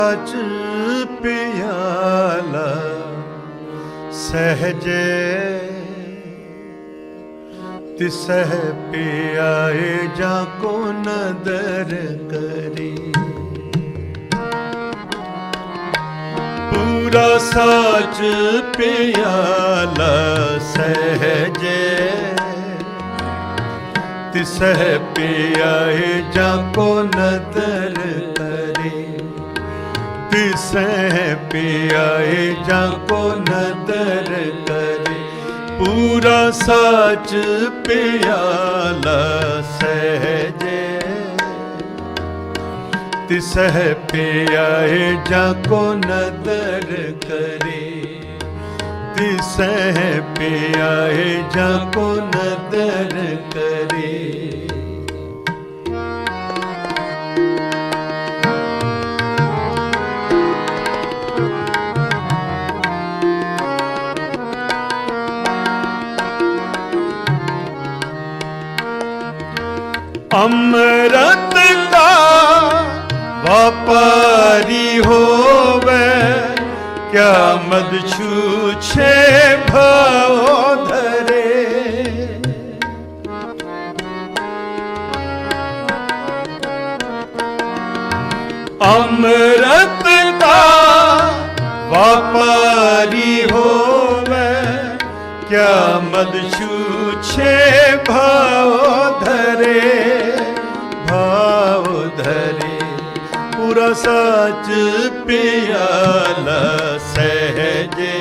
ਸਚ ਪਿਆਲਾ ਸਹਜੇ ਤਿਸਹਿ ਪਿਆਏ ਜਾਂ ਕੋ ਨਦਰ ਕਰੀ। ਪੂਰਾ ਸਚ ਪਿਆਲਾ ਸਹਜੇ ਤਿਸਹਿ ਪਿਆਏ ਜਾਂ ਕੋ ਨਦਰ ਕਰੀ। ਤਿਸਹਿ ਪਿਆਏ ਜਾਂ ਕੋ ਨਦਰ ਕਰੇ। ਪੂਰਾ ਸੱਚ ਪਿਆਲਾ ਸਹਜੇ ਤਿਸਹਿ ਪਿਆਏ ਜਾਂ ਕੋ ਨਦਰ ਕਰੇ। ਤਿਸਹਿ ਪਿਆਏ ਜਾਂ ਕੋ ਨਦਰ ਕਰੇ। ਅੰਮ੍ਰਿਤ ਦਾ ਵਪਾਰੀ ਹੋਵੇ ਕਿਆ ਮਦ ਛੂਛੇ ਭਾਉ ਧਰੇ ਅੰਮ੍ਰਿਤ ਦਾ ਵਪਾਰੀ ਹੋਵੇ ਕਿਆ ਮਦ ਛੂਛੇ ਭਾਉ ਧਰੇ ਧਰੇ ਪੂਰਾ ਸੱਚ ਪਿਆਲਾ ਸਹਜੇ।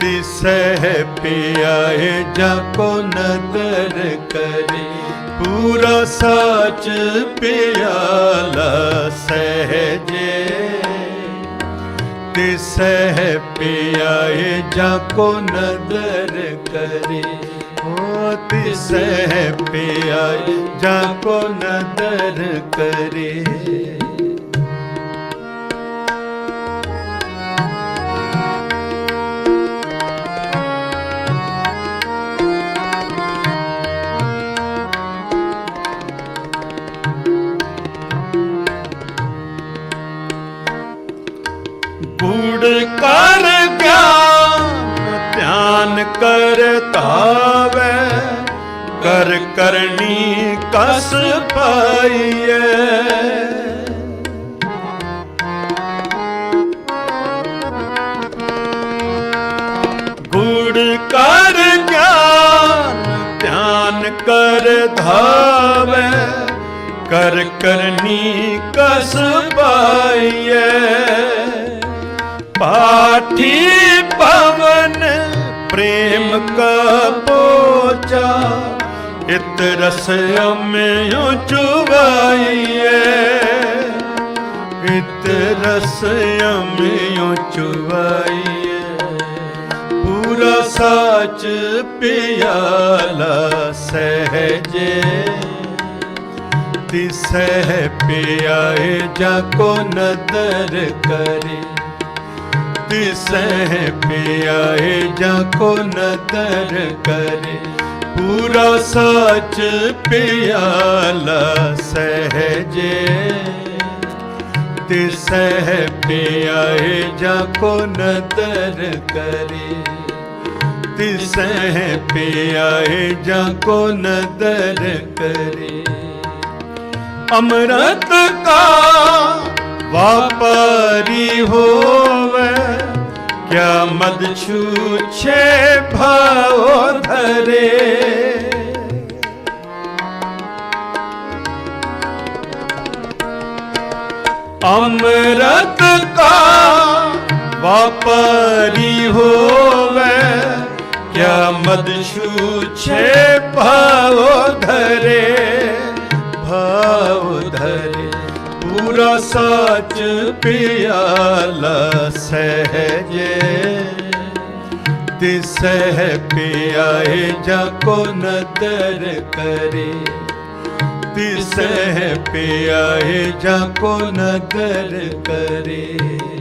ਤਿਸਹਿ ਪਿਆਏ ਜਾ ਕੋ ਨਦਰ ਕਰੇ, ਪੂਰਾ ਸੱਚ ਪਿਆਲਾ ਸਹਜੇ। ਤਿਸਹਿ ਪਿਆਏ ਜਾ ਕੋ ਨਦਰ ਕਰੇ ਓ ਤਿਸਹਿ ਪਿਆਏ ਜਾ ਕੋ ਨਦਰ ਕਰ ਕਸ ਪਾਈਏ ਗੂੜ ਕਰ ਗਿਆਨ ਕਰ ਧਾਵੇ। ਕਰ ਕਰਨੀ ਕਸ ਪਾਈਏ ਪਾਠੀ ਪਵਨ ਪ੍ਰੇਮ ਕਾ ਇਤ ਰਸ ਅਮਿਓ ਚੁਵਾਈਏ ਇਤ ਰਸ ਅਮਿਓ ਚੁਵਾਈਏ ਪੂਰਾ ਸਾਚ ਪਿਆਲਾ ਸਹਜੇ। ਤਿਸਹਿ ਪਿਆਏ ਜਾ ਕੋ ਨਦਰ ਕਰੇ। ਤਿਸਹਿ ਪਿਆਏ ਜਾ ਕੋ ਨਦਰ ਕਰੇ। ਪੂਰਾ ਸੱਚ ਪਿਆਲਾ ਸਹਜੇ ਤਿਸਹਿ ਪਿਆਏ ਜਾ ਕੋ ਨਦਰ ਕਰੇ ਤਿਸਹਿ ਪਿਆਏ ਜਾ ਕੋ ਨਦਰ ਕਰੇ। ਅੰਮ੍ਰਿਤ ਕਾ ਵਾਪਰੀ ਹੋਵੇ ਕਿਆ ਮਦ ਛੂਛੇ ਭਾਉ ਧਰੇ। ਅੰਮ੍ਰਿਤ ਕਾ ਵਾਪਰੀ ਹੋਵੇ ਕਿਆ ਮਦ ਛੂਛੇ ਭਾਉ ਧਰੇ। ਭਾਉ ਧਰੇ, ਪੂਰਾ ਸੱਚ ਪਿਆਲਾ ਸਹਜੇ ਤਿਸਹਿ ਪਿਆਏ ਜਾ ਕੋ ਨਦਰ ਕਰੇ ਤਿਸਹਿ ਪਿਆਏ ਜਾ ਕੋ ਨਦਰ ਕਰੇ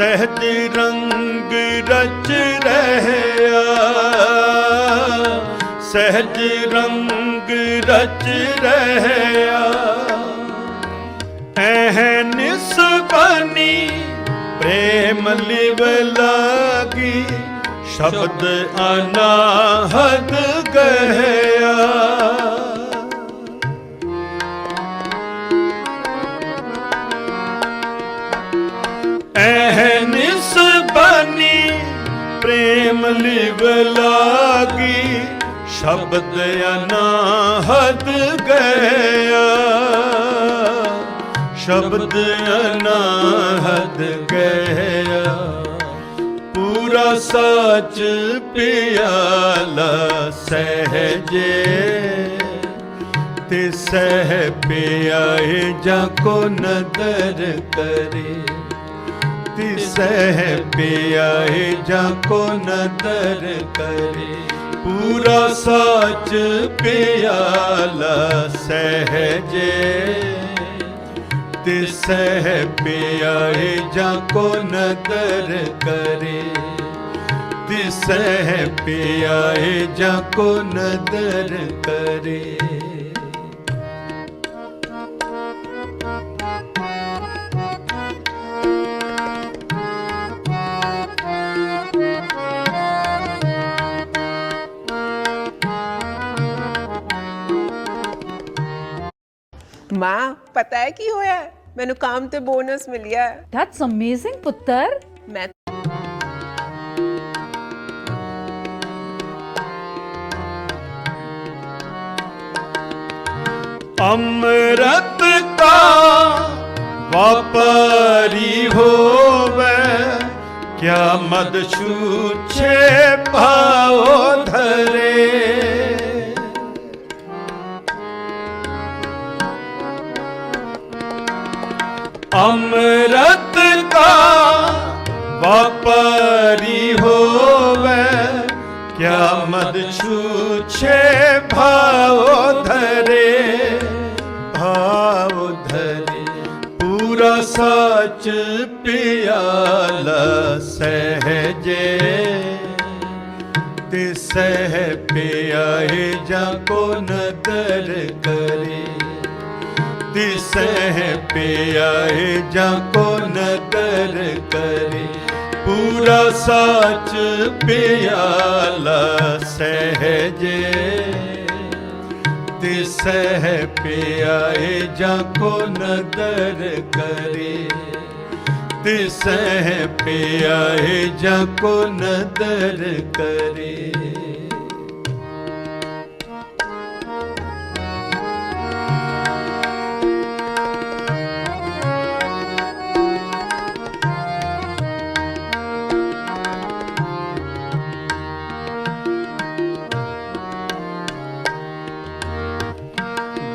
ਸਹਿਜ ਰੰਗ ਰਚ ਰਹਿਆ। ਸਹਿਜ ਰੰਗ ਰਚ ਰਹਿਆ। ਐਹ ਨਿਸਬਨੀ ਪ੍ਰੇਮ ਲਿਵ ਲਾਗੀ, ਸ਼ਬਦ ਅਨਾਹਦ ਗਹਿਆ। ਪ੍ਰੇਮ ਲਿਵ ਲਾਗੀ ਸ਼ਬਦ ਅਨਾਹਦ ਗਿਆ ਸ਼ਬਦ ਅਨਾਹਦ ਗਿਆ ਪੂਰਾ ਸੱਚ ਪਿਆਲਾ ਸਹਜੇ ਤੇ ਸਹਿ ਪਿਆਏ ਜਾ ਕੋ ਨਦਰ ਕਰੇ। ਤਿਸਹਿ ਪਿਆਏ ਜਾ ਕੋ ਨਦਰ ਕਰੇ ਪੂਰਾ ਸੱਚ ਪਿਆਲਾ ਸਹਜੇ ਤਿਸਹਿ ਪਿਆਏ ਜਾ ਕੋ ਨਦਰ ਕਰੇ ਤਿਸਹਿ ਪਿਆਏ ਜਾ ਕੋ ਨਦਰ ਕਰੇ ਮਾਂ ਪਤਾ ਹੈ ਕੀ ਹੋਇਆ ਹੈ? ਮੈਨੂੰ ਕੰਮ ਤੇ ਬੋਨਸ ਮਿਲਿਆ ਹੈ। That's amazing, ਪੁੱਤਰ ਮੈਂ ਅੰਮ੍ਰਿਤ ਕਾ ਵਪਾਰੀ ਹੋਵੇ ਕਿਆ ਮਦ ਛੂਛੇ ਭਾਉ ਅੰਮ੍ਰਿਤ ਕਾ ਵਪਾਰੀ ਹੋਵੇ, ਕਿਆ ਮਦ ਛੂਛੇ ਭਾਉ ਧਰੇ ਭਾਉ ਧਰੇ, ਪੂਰਾ ਸੱਚ ਪਿਆਲਾ ਸਹਜੇ। ਤੇ ਸਹਿ ਪਿਆਏ ਜਾ ਕੋ ਨਦਰ ਕਰੇ ਤਿਸਹਿ ਪਿਆਏ ਜਾ ਕੋ ਨਦਰ ਕਰੇ। ਪੂਰਾ ਸੱਚ ਪਿਆਲਾ ਸਹਜੇ। ਤਿਸਹਿ ਪਿਆਏ ਜਾ ਕੋ ਨਦਰ ਕਰੇ। ਤਿਸਹਿ ਪਿਆਏ ਜਾ ਕੋ ਨਦਰ ਕਰੇ।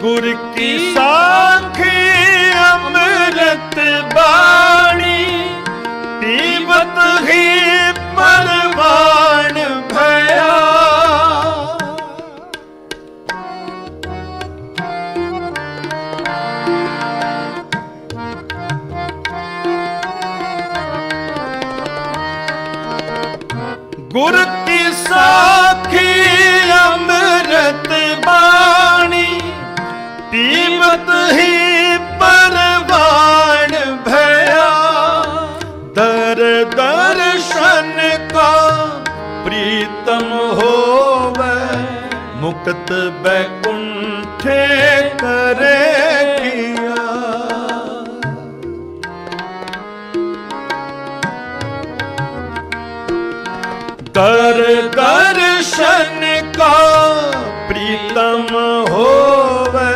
ਗੁਰ ਕੀ ਸਾਖੀ ਅੰਮ੍ਰਿਤ ਬਾਣੀ ਪੀਵਤ ਹੀ ਪਰਵਾਨ ਮੁਕਤ ਬੈਕੁੰਠੇ ਕਰੇ ਕੀਆ। ਕਰ ਦਰਸ਼ਨ ਕਾ ਪ੍ਰੀਤਮ ਹੋਵੇ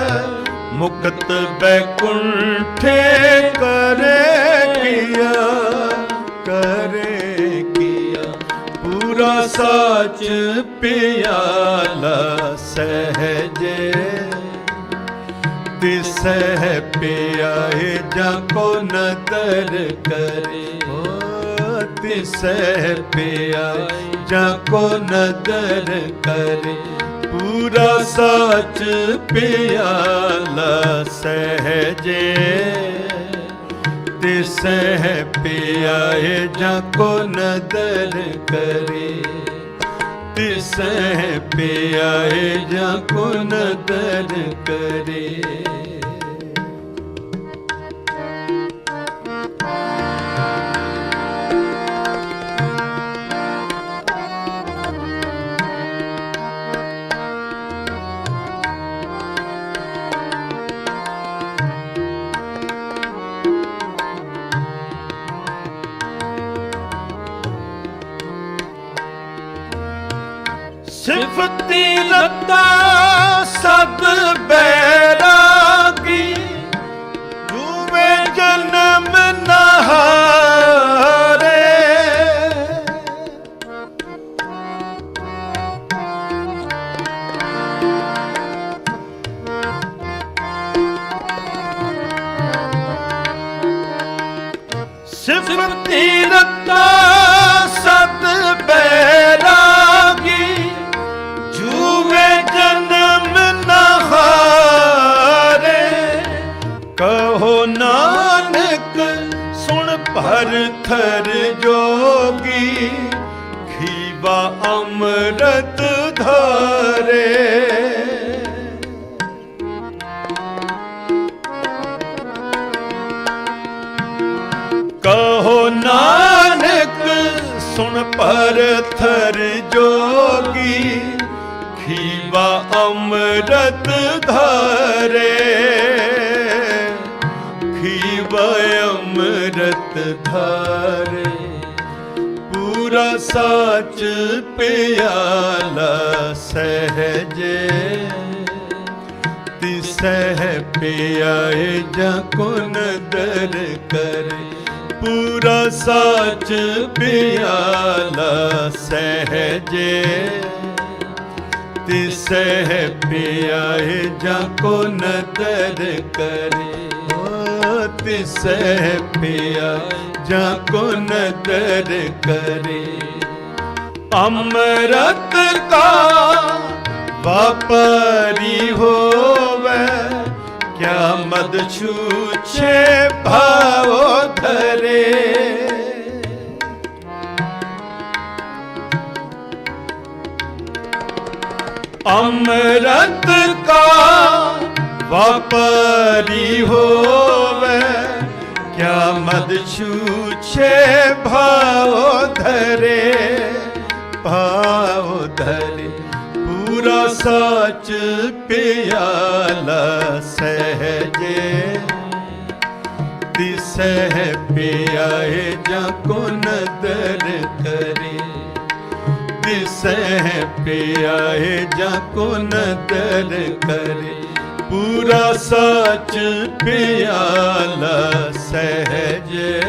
ਮੁਕਤ ਬੈਕੁੰਠੇ ਕਰੇ ਕੀਆ। ਪੂਰਾ ਸਾਚ ਪਿਆਲਾ ਸਹਜੇ। ਤਿਸਹਿ ਪਿਆਏ ਜਾ ਕੋ ਨਦਰ ਕਰੇ। ਓ ਤਿਸਹਿ ਪਿਆਏ ਜਾ ਕੋ ਨਦਰ ਕਰੇ। ਪੂਰਾ ਸੱਚ ਪਿਆਲਾ ਸਹਜੇ। ਤਿਸਹਿ ਪਿਆਏ ਜਾਂ ਕੋ ਨਦਰ ਕਰੇ। ਤਿਸਹਿ ਪਿਆਏ ਜਾਂ ਕੋ ਨਦਰ ਕਰੇ। ਸਦ ਬੈਰਾਗੀ ਦੂਵੇਂ ਜਨਮ ਨਹਾਰੇ। ਸਿਫਤੀ ਰਤਾ ਸਦ ਬੈਰਾਗੀ ਸੁਣ ਭਰ ਥਰ ਜੋਗੀ, ਖੀਵਾ ਅੰਮ੍ਰਿਤ ਧਾਰੇ। ਕਹੋ ਨਾਨਕ, ਸੁਣ ਪਰ ਥਰ ਜੋਗੀ, ਖੀਵਾ ਅੰਮ੍ਰਿਤ ਧਾਰੇ। ਧਾਰੇ ਪੂਰਾ ਸੱਚ ਪਿਆਲਾ ਸਹਜੇ। ਤਿਸਹਿ ਪਿਆਏ ਜਾਂ ਕੋ ਨਦਰ ਕਰੇ। ਪੂਰਾ ਸੱਚ ਪਿਆਲਾ ਸਹਜੇ। ਤਿਸਹਿ ਪਿਆਏ ਜਾਂ ਕੋ ਨਦਰ ਕਰੇ। ਓ ਤਿਸਹਿ ਪਿਆ, ਜਾਂ ਕੋ ਨਦਰ ਕਰੇ। ਅੰਮ੍ਰਿਤ ਕਾ ਵਾਪਰੀ ਹੋਵੇ, ਕਿਆ ਮਦ ਛੂਛੇ ਭਾਵੋ ਧਰੇ ਅੰਮ੍ਰਿਤ ਕਾ ਵਾਪਰੀ ਹੋਵੇ ਕਿਆ ਮਦ ਛੂਛੇ ਭਾਵੋ ਧਰੇ ਭਾਵ ਧਰੇ ਪੂਰਾ ਸੱਚ ਪਿਆਲਾ ਸਹਜੇ ਦਿਸਹਿ ਪਿਆਏ ਜਾਂ ਕੋ ਨਦਰ ਕਰੇ ਦਿਸਹਿ ਪਿਆਏ ਜਾਂ ਕੋ ਨਦਰ ਕਰੇ ਪੂਰਾ ਸੱਚ ਪਿਆਲਾ ਸਹਜੇ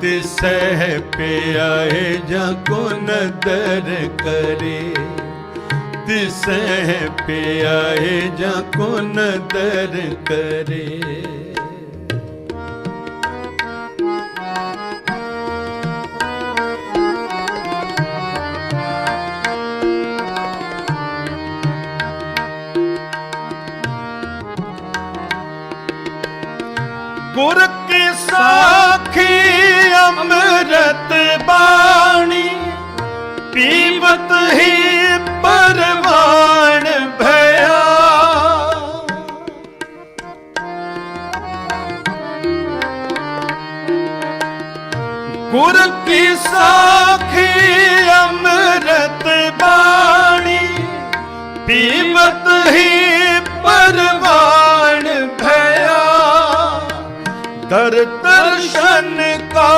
ਤਿਸਹਿ ਪਿਆਏ ਜਾਂ ਕੋ ਨਦਰ ਕਰੇ। ਤਿਸਹਿ ਪਿਆਏ ਜਾਂ ਕੋ ਨਦਰ ਕਰੇ। ਗੁਰ ਕੀ ਸਾਖੀ ਅੰਮ੍ਰਿਤ ਬਾਣੀ ਪੀਵਤ ਹੀ ਪਰਵਾਨ ਭਇਆ। ਗੁਰ ਕੀ ਸਾਖੀ ਅੰਮ੍ਰਿਤ ਬਾਣੀ ਪੀਵਤ ਹੀ ਪਰਵਾਨ ਦਰ ਦਰਸ਼ਨ ਕਾ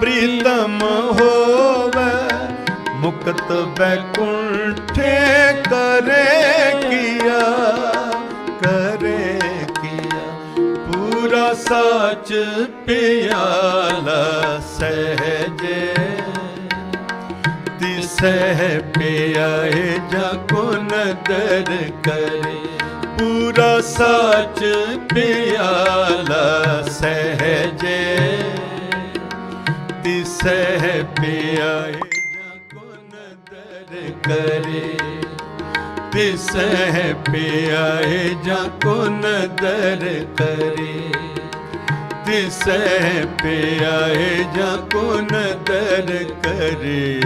ਪ੍ਰੀਤਮ ਹੋਵੇ, ਮੁਕਤ ਬੈਕੁੰਠੇ ਕਰੇ ਕੀਆ ਕਰੇ ਕੀਆ। ਪੂਰਾ ਸੱਚ ਪਿਆਲਾ ਸਹਜੇ, ਤਿਸਹਿ ਪਿਆਏ ਜਾ ਕੋ ਕਰੇ। ਪੂਰਾ ਸੱਚ ਪਿਆਲਾ ਸਹਜੇ। ਤਿਸਹਿ ਪਿਆਏ ਜਾ ਕੋ ਨਦਰ ਕਰੇ। ਤਿਸਹਿ ਪਿਆਏ ਜਾ ਕੋ ਨਦਰ ਕਰੇ। ਤਿਸੈ ਪਿਆਏ ਜਾਂ ਕੋਨ ਦਰ ਕਰੇ।